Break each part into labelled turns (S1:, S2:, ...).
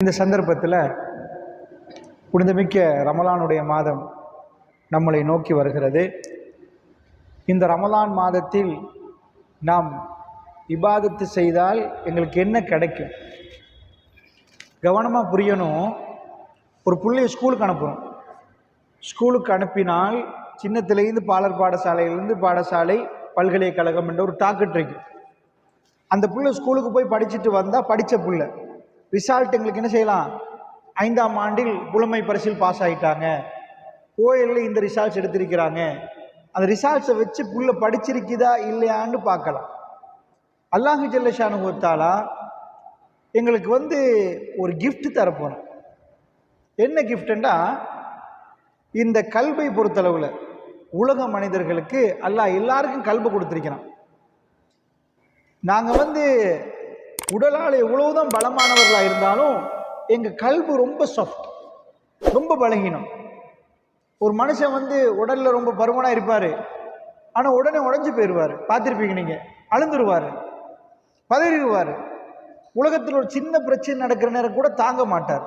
S1: இந்த சந்தர்ப்பத்தில் புனிதமிக்க ரமலானுடைய மாதம் நம்மளை நோக்கி வருகிறது. இந்த ரமலான் மாதத்தில் நாம் இபாதத்து செய்தால் எங்களுக்கு என்ன கிடைக்கும்? கவனமாக புரியணும். ஒரு பிள்ளைய ஸ்கூலுக்கு அனுப்புகிறோம் ஸ்கூலுக்கு அனுப்பினால் சின்னத்திலேருந்து பாலர் பாடசாலையிலேருந்து பாடசாலை பல்கலைக்கழகம் என்ற ஒரு டாக்கெட் இருக்கு. அந்த பிள்ளை ஸ்கூலுக்கு போய் படிச்சுட்டு வந்தால் படித்த பிள்ளை. ரிசால்ட் எங்களுக்கு என்ன செய்யலாம்? ஐந்தாம் ஆண்டில் புலமை பரிசில் பாஸ் ஆகிட்டாங்க கோயிலில் இந்த ரிசால்ட்ஸ் எடுத்திருக்கிறாங்க. அந்த ரிசால்ட்ஸை வச்சு புள்ள படிச்சிருக்குதா இல்லையான்னு பார்க்கலாம். அல்லாஹு ஜல்லஷானுத்தாலா எங்களுக்கு வந்து ஒரு கிஃப்ட் தரப்போகிறோம் என்ன கிஃப்ட்டுண்டா இந்த கல்வை பொறுத்தளவில் உலக மனிதர்களுக்கு அல்லாஹ் எல்லாருக்கும் கல்வை கொடுத்துருக்கிறான். நாங்கள் வந்து உடலால் எவ்வளவுதான் பலமானவர்களாக இருந்தாலும் எங்கள் கல்வி ரொம்ப சாஃப்ட் ரொம்ப பலகீனம். ஒரு மனுஷன் வந்து உடலில் ரொம்ப பருமனாக இருப்பார். ஆனால் உடனே உடஞ்சி போயிடுவார் பார்த்துருப்பீங்க நீங்கள் அழுந்துருவார். பதறிடுவார். உலகத்தில் ஒரு சின்ன பிரச்சனை நடக்கிற நேரம் கூட தாங்க மாட்டார்.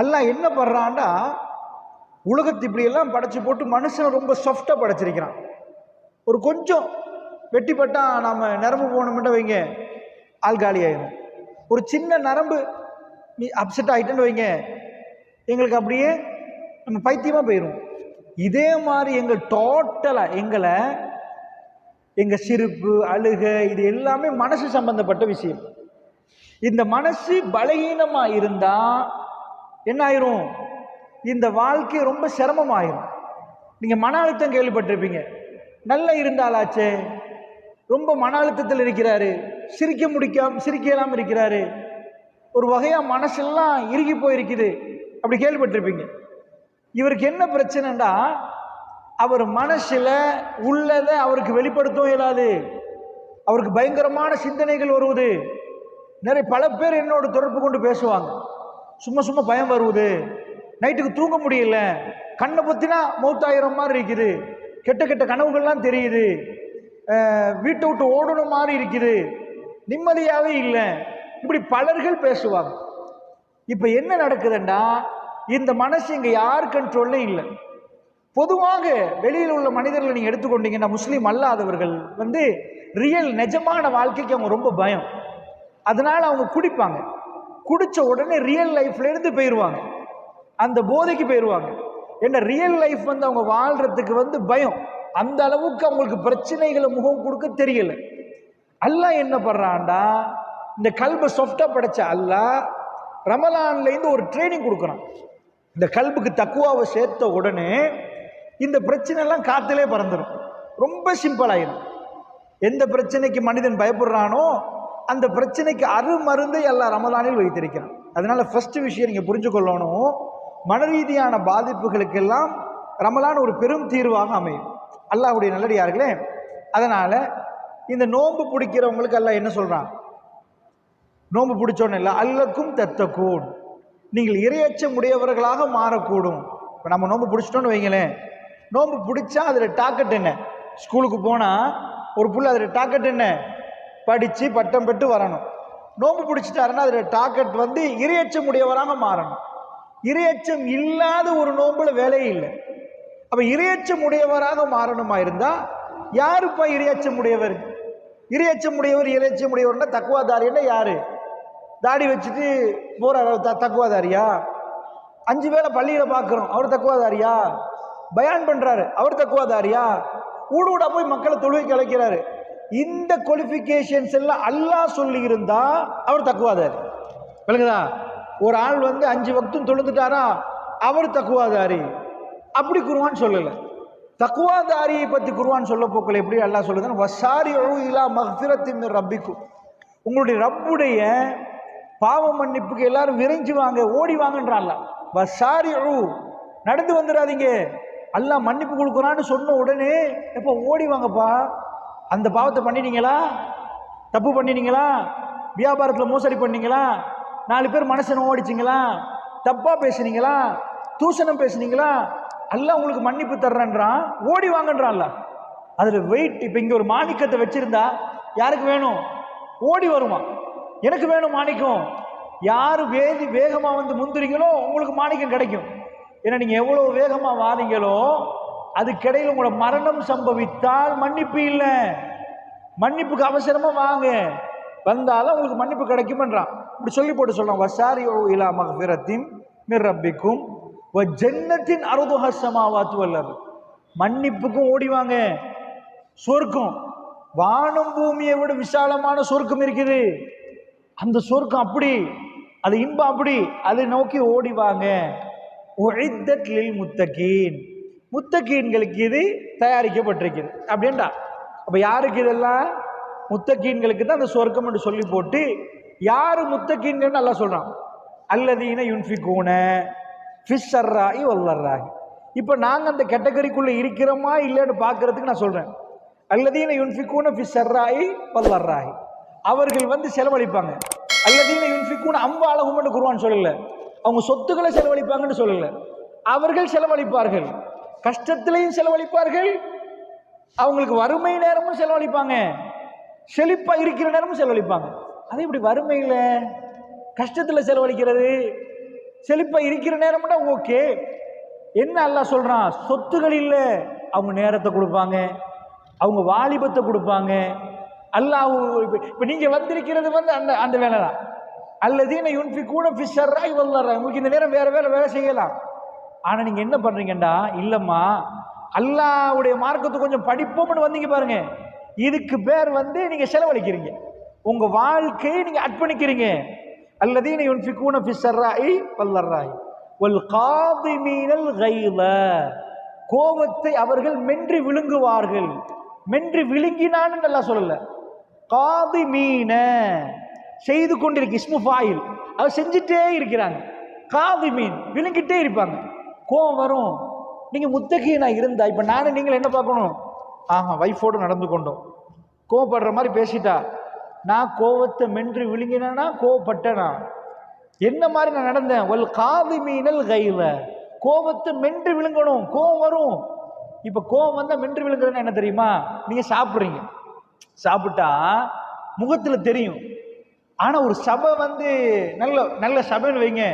S1: அல்லாஹ் என்ன பண்ணுறான்டா உலகத்தை இப்படியெல்லாம் படைச்சி போட்டு மனுஷனை ரொம்ப சாஃப்டாக படைச்சிருக்கிறான். ஒரு கொஞ்சம் வெட்டிப்பட்டால் நாம் நிரம்பு போனோம்னு வைங்க. ஆள் காலி ஆயிரும் ஒரு சின்ன நரம்பு நீ அப்செட் ஆகிட்டேன்னு வைங்க. எங்களுக்கு அப்படியே நம்ம பைத்தியமாக போயிடும் இதே மாதிரி எங்கள் டோட்டலாக எங்களை எங்கள் சிரிப்பு அழுக இது எல்லாமே மனசு சம்பந்தப்பட்ட விஷயம். இந்த மனசு பலகீனமாக இருந்தால் என்ன ஆயிரும்? இந்த வாழ்க்கை ரொம்ப சிரமமாயிரும். நீங்கள் மன அழுத்தம் கேள்விப்பட்டிருப்பீங்க. நல்லா இருந்தாலாச்சே? ரொம்ப மன அழுத்தத்தில் இருக்கிறாரு. சிரிக்க முடிக்காம சிரிக்க இல்லாமல் இருக்கிறாரு. ஒரு வகையாக மனசெல்லாம் இறுகி போயிருக்குது. அப்படி கேள்விப்பட்டிருப்பீங்க. இவருக்கு என்ன பிரச்சனைண்டா அவர் மனசில் உள்ளதை அவருக்கு வெளிப்படுத்தவும் இயலாது. அவருக்கு பயங்கரமான சிந்தனைகள் வருவது. நிறைய பல பேர் என்னோட தொடர்பு கொண்டு பேசுவாங்க. சும்மா சும்மா பயம் வருவது. நைட்டுக்கு தூங்க முடியல. கண்ணை பற்றினா மௌத்தாயிரம் மாதிரி இருக்குது. கெட்ட கெட்ட கனவுகள்லாம் தெரியுது. வீட்டை விட்டு ஓடணும் மாதிரி இருக்குது. நிம்மதியாகவே இல்லை. இப்படி பலர்கள் பேசுவாங்க. இப்போ என்ன நடக்குதுன்னா இந்த மனசு இங்கே யார் கண்ட்ரோல்லையும் இல்லை. பொதுவாக வெளியில் உள்ள மனிதர்களை நீங்கள் எடுத்துக்கொண்டீங்கன்னா முஸ்லீம் அல்லாதவர்கள் வந்து ரியல் நிஜமான வாழ்க்கைக்கு அவங்க ரொம்ப பயம். அதனால் அவங்க குடிப்பாங்க. குடித்த உடனே ரியல் லைஃப்லேருந்து போயிடுவாங்க அந்த போதைக்கு போயிடுவாங்க ஏன்னா ரியல் லைஃப் வந்து அவங்க வாழ்கிறதுக்கு வந்து பயம். அந்த அளவுக்கு அவங்களுக்கு பிரச்சனைகளை முகம் கொடுக்க தெரியல. அல்லாஹ் என்ன பண்ணுறான்டா இந்த கல்பை சாஃப்டாக படைச்ச அல்லா ரமலான்லேருந்து ஒரு ட்ரைனிங் கொடுக்குறான். இந்த கல்புக்கு தக்குவாவை சேர்த்த உடனே இந்த பிரச்சனைலாம் காத்திலே பறந்துடும் ரொம்ப சிம்பிளாயிடும் எந்த பிரச்சனைக்கு மனிதன் பயப்படுறானோ அந்த பிரச்சனைக்கு அருமருந்தை எல்லா ரமலானில் வைத்திருக்கிறான். அதனால் ஃபஸ்ட்டு விஷயம் நீங்கள் புரிஞ்சு கொள்ளணும் மன ரீதியான பாதிப்புகளுக்கெல்லாம் ரமலான் ஒரு பெரும் தீர்வாக அமையும். அல்லாஹுடைய நல்லடியார்களே அதனால் இந்த நோன்பு பிடிக்கிறவங்களுக்கு அல்லாஹ் என்ன சொல்கிறான் நோன்பு பிடிச்சோன்னு இல்லை அல்லக்கும் தத்தக்கூன் நீங்கள் இரையச்சம் உடையவர்களாக மாறக்கூடும். இப்போ நம்ம நோன்பு பிடிச்சிட்டோன்னு வைங்களேன். நோன்பு பிடிச்சா அதில் டாக்கெட் என்ன? ஸ்கூலுக்கு போனால் ஒரு புள்ள அதில் டாக்கெட் என்ன? படித்து பட்டம் பெற்று வரணும். நோன்பு பிடிச்சிட்டாருன்னா அதில் டாக்கெட் வந்து இரையச்சம் உடையவராக மாறணும். இரையச்சம் இல்லாத ஒரு நோன்பில் வேலையே இல்லை. அப்போ இரையச்சம் உடையவராக மாறணுமா இருந்தால் யாருப்பா இரையச்சம் உடையவர் இரையச்சம் உடையவர் இரையச்சம் உடையவர்னா தக்குவாதாரின்னா யார்? தாடி வச்சுட்டு போறாரு? த தக்குவாதாரியா? அஞ்சு வேளை பள்ளியில் பார்க்குறோம் அவர் தக்குவாதாரியா? பயான் பண்ணுறாரு அவர் தக்குவாதாரியா? ஊடு ஊடா போய் மக்களை தொழுகைக்கு கலைக்கிறாரு. இந்த குவாலிஃபிகேஷன்ஸ் எல்லாம் அல்லாஹ் சொல்லி இருந்தா அவர் தக்குவாதாரி. விளங்குதா? ஒரு ஆள் வந்து அஞ்சு வக்தும் தொழுந்துட்டாரா அவர் தக்குவாதாரி. அப்படி குருவான் சொல்லலை. தக்குவாதாரியை பற்றி குருவான் சொல்ல போக்கள் எப்படி எல்லாம் சொல்லுதுன்னு வசாரி இலா மஃபிரத்தின் ரப்பிக்கும். உங்களுடைய ரப்புடைய பாவ மன்னிப்புக்கு எல்லாரும் விரைஞ்சு வாங்க ஓடி வாங்கன்றான்ல வசாரி நடந்து வந்துடாதீங்க. எல்லாம் மன்னிப்பு கொடுக்குறான்னு சொன்ன உடனே எப்போ ஓடி வாங்கப்பா. அந்த பாவத்தை பண்ணிட்டீங்களா தப்பு பண்ணிட்டீங்களா வியாபாரத்தில் மோசடி பண்ணீங்களா நாலு பேர் மனசை நோடிச்சிங்களா தப்பாக பேசுனீங்களா? தூஷணம் பேசுனீங்களா? அல்ல உங்களுக்கு மன்னிப்பு தர்றேன்றான். ஓடி வாங்கன்றான்ல. அதில் வெயிட் இப்போ இங்கே ஒரு மாணிக்கத்தை வச்சுருந்தா யாருக்கு வேணும்? ஓடி வருமா? எனக்கு வேணும் மாணிக்கம். யார் வேதி வேகமாக வந்து முந்திரிங்களோ உங்களுக்கு மாணிக்கம் கிடைக்கும். ஏன்னா நீங்கள் எவ்வளோ வேகமாக வாரீங்களோ அதுக்கிடையில் உங்களோட மரணம் சம்பவித்தால் மன்னிப்பு இல்லை. மன்னிப்புக்கு அவசரமாக வாங்க. வந்தாலும் உங்களுக்கு மன்னிப்பு கிடைக்கும்ன்றான். இப்படி சொல்லி போட்டு சொல்கிறான் வசாரியோ இலா விரத்தின் மிர் ரப்பிக்கும் ஜன்னத்தின் அருதுஹ வாத்து வல்லர் மன்னிப்புக்கும் ஓடிவாங்க சொர்க்கம். வானம் பூமியை விட விசாலமான சொர்க்கம் இருக்குது. அந்த சொர்க்கம் அப்படி அது இன்பம் அப்படி அதை நோக்கி ஓடிவாங்க உழைத்தட் முத்தகீன். முத்தகீன்களுக்கு இது தயாரிக்கப்பட்டிருக்குது. அப்படின்டா அப்போ யாருக்கு இதெல்லாம்? முத்தகீன்களுக்கு தான் அந்த சொர்க்கம் என்று சொல்லி போட்டு யார் முத்தகீன்கள் நல்லா சொல்கிறான் அல்லதீன யுன்ஃபிகூன. ஃபிஷர்ராகி வல்லர்ராகி. இப்போ நாங்கள் அந்த கேட்டகரிக்குள்ளே இருக்கிறோமா இல்லைன்னு பார்க்குறதுக்கு நான் சொல்கிறேன் அல்லதீன யுன்ஃபிகூன ஃபிஷர்ராகி வல்லர்ராகி. அவர்கள் வந்து செலவழிப்பாங்க. அல்லதீன யுன்ஃபிகூன அம்பாலகும்னு குருவான்னு சொல்லலை. அவங்க சொத்துக்களை செலவழிப்பாங்கன்னு சொல்லலை. அவர்கள் செலவழிப்பார்கள். கஷ்டத்திலையும் செலவழிப்பார்கள். அவங்களுக்கு வறுமை நேரமும் செலவழிப்பாங்க. செழிப்பாக இருக்கிற நேரமும் செலவழிப்பாங்க. அதே இப்படி வறுமையில் கஷ்டத்தில் செலவழிக்கிறது. செழிப்பா இருக்கிற நேரம்னா ஓகே. என்ன அல்லாஹ் சொல்கிறான் சொத்துகள் இல்லை அவங்க நேரத்தை கொடுப்பாங்க. அவங்க வாலிபத்தை கொடுப்பாங்க. அல்லாஹ் இப்போ இப்போ நீங்கள் வந்திருக்கிறது வந்து அந்த அந்த வேலை தான். அல்லதீன யூன்ஃபி கூட ஃபிஷர்ராய் வல்லறாய் உங்களுக்கு இந்த நேரம் வேற வேலை வேலை செய்யலாம். ஆனால் நீங்கள் என்ன பண்றீங்கடா இல்லைம்மா அல்லாவுடைய மார்க்கத்தை கொஞ்சம் படிப்போம்னு வந்தீங்க பாருங்க. இதுக்கு பேர் வந்து நீங்கள் செலவழிக்கிறீங்க. உங்கள் வாழ்க்கையை நீங்கள் அர்ப்பணிக்கிறீங்க. அல்லதீன யுன்ஃபிகூன ஃபிஷர்ராய் வல்லர்ராய் வல் காதிமீனல் கைல கோபத்தை அவர்கள் மென்று விழுங்குவார்கள். மென்று விழுங்கினான்னு நல்லா சொல்லல. காதி மீன செய்து கொண்டிருக்கு இஸ்மு ஃபாயில். அவர் செஞ்சுட்டே இருக்கிறாங்க. காதி மீன் விழுங்கிட்டே இருப்பாங்க. கோவம் வரும். நீங்கள் முத்தகீனா இருந்தா இப்போ நானும் நீங்கள் என்ன பார்க்கணும்? ஆஹா வைஃபோடு நடந்து கொண்டோம். கோவப்படுற மாதிரி பேசிட்டா. நான் கோவத்தை மென்று விழுங்கினா கோவப்பட்டேனா? என்ன மாதிரி நான் நடந்தேன்? ஒல் காவி மீனல் கைவ. கோபத்தை மென்று விழுங்கணும் கோவம் வரும். இப்போ கோவம் வந்தால் மென்று விழுங்குறேன்னா என்ன தெரியுமா? நீங்கள் சாப்பிட்றீங்க. சாப்பிட்டா முகத்தில் தெரியும். ஆனால் ஒரு சபை வந்து நல்ல நல்ல சபைன்னு வைங்க.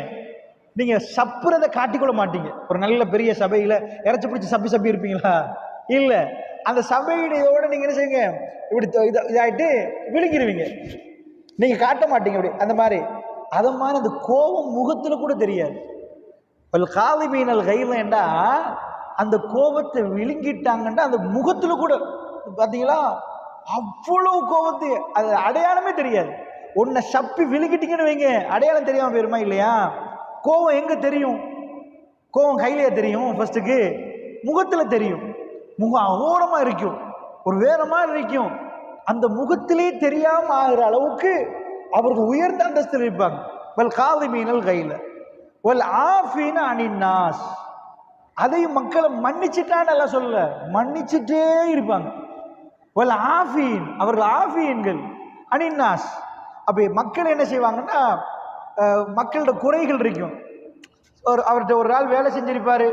S1: நீங்கள் சப்புறதை காட்டிக்கொள்ள மாட்டீங்க. ஒரு நல்ல பெரிய சபையில் இறச்சி பிடிச்சி சப்பி சப்பி இருப்பீங்களா? இல்லை. அந்த சபையுடையோட நீங்கள் என்ன செய்யுங்க இப்படி தொ- இதா- இதாயிட்டு விழுங்கிருவீங்க. காட்ட மாட்டீங்க அப்படி. அந்த மாதிரி. அதை மாதிரி அந்த கோபம் முகத்தில் கூட தெரியாது. காவி மீனல் கைலண்டா அந்த கோபத்தை விழுங்கிட்டாங்கன்னா அந்த முகத்தில் கூட பார்த்தீங்களா அவ்வளவு கோபத்து அது அடையாளமே தெரியாது. உன்னை சப்பி விழுங்கிட்டீங்கன்னு வைங்க. அடையாளம் தெரியாமல் போயிருமா இல்லையா? கோபம் எங்கே தெரியும்? கோபம் கையிலேயே தெரியும்? ஃபர்ஸ்ட்டுக்கு முகத்தில் தெரியும். முகம் அகோரமாக இருக்கும். ஒரு வேற மாதிரி இருக்கும். அந்த முகத்திலே தெரியாமல் ஆகிற அளவுக்கு அவர்கள் உயர்ந்த அந்தஸ்தில் இருப்பாங்க. வல் காதி மீனல் கையில் வல் ஆஃபீன அனின்னாஸ் அதையும் மக்களை மன்னிச்சுட்டான்னு எல்லாம் சொல்லல. மன்னிச்சுட்டே இருப்பாங்க. வல் ஆஃபின் அவர்கள் ஆஃபியன்கள் அனின்னாஸ் அப்போ மக்கள் என்ன செய்வாங்கன்னா மக்கள்கிட்ட மக்களோட குறைகள் இருக்கும். ஒரு அவர்கிட்ட ஒரு ஆள் வேலை செஞ்சிருப்பார்.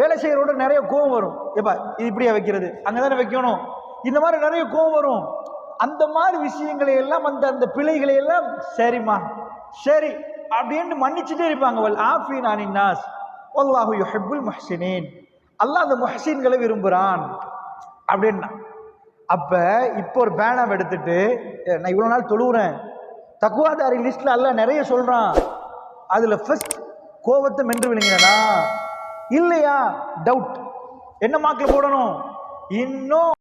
S1: வேலை செய்யறோட நிறைய கோவம் வரும். ஏப்பா இது இப்படியா வைக்கிறது? அங்கதானே வைக்கணும். இந்த மாதிரி நிறைய கோவம் வரும். அந்த மாதிரி விஷயங்களை எல்லாம் அந்த அந்த பிழைகளை எல்லாம் சரிம்மா. சரி அப்படின்னு மன்னிச்சுட்டே இருப்பாங்க. வல் ஆஃபி நானி நாஸ். ஒல்லாஹு யுஹிப்புல் முஹ்சினீன். அல்லாஹ் அந்த முஹ்சின்களை விரும்புகிறான் அப்படின்னா அப்போ இப்போ ஒரு பேனாவை எடுத்துட்டு நான் இவ்வளோ நாள் தொழுகிறேன் தக்குவாதாரி லிஸ்ட்டில் எல்லாம் நிறைய சொல்கிறான் அதில் ஃபஸ்ட் கோபத்தை மென்று விழுங்கினா இல்லையா? டவுட் என்ன மார்க்கில் போடணும்? இன்னும்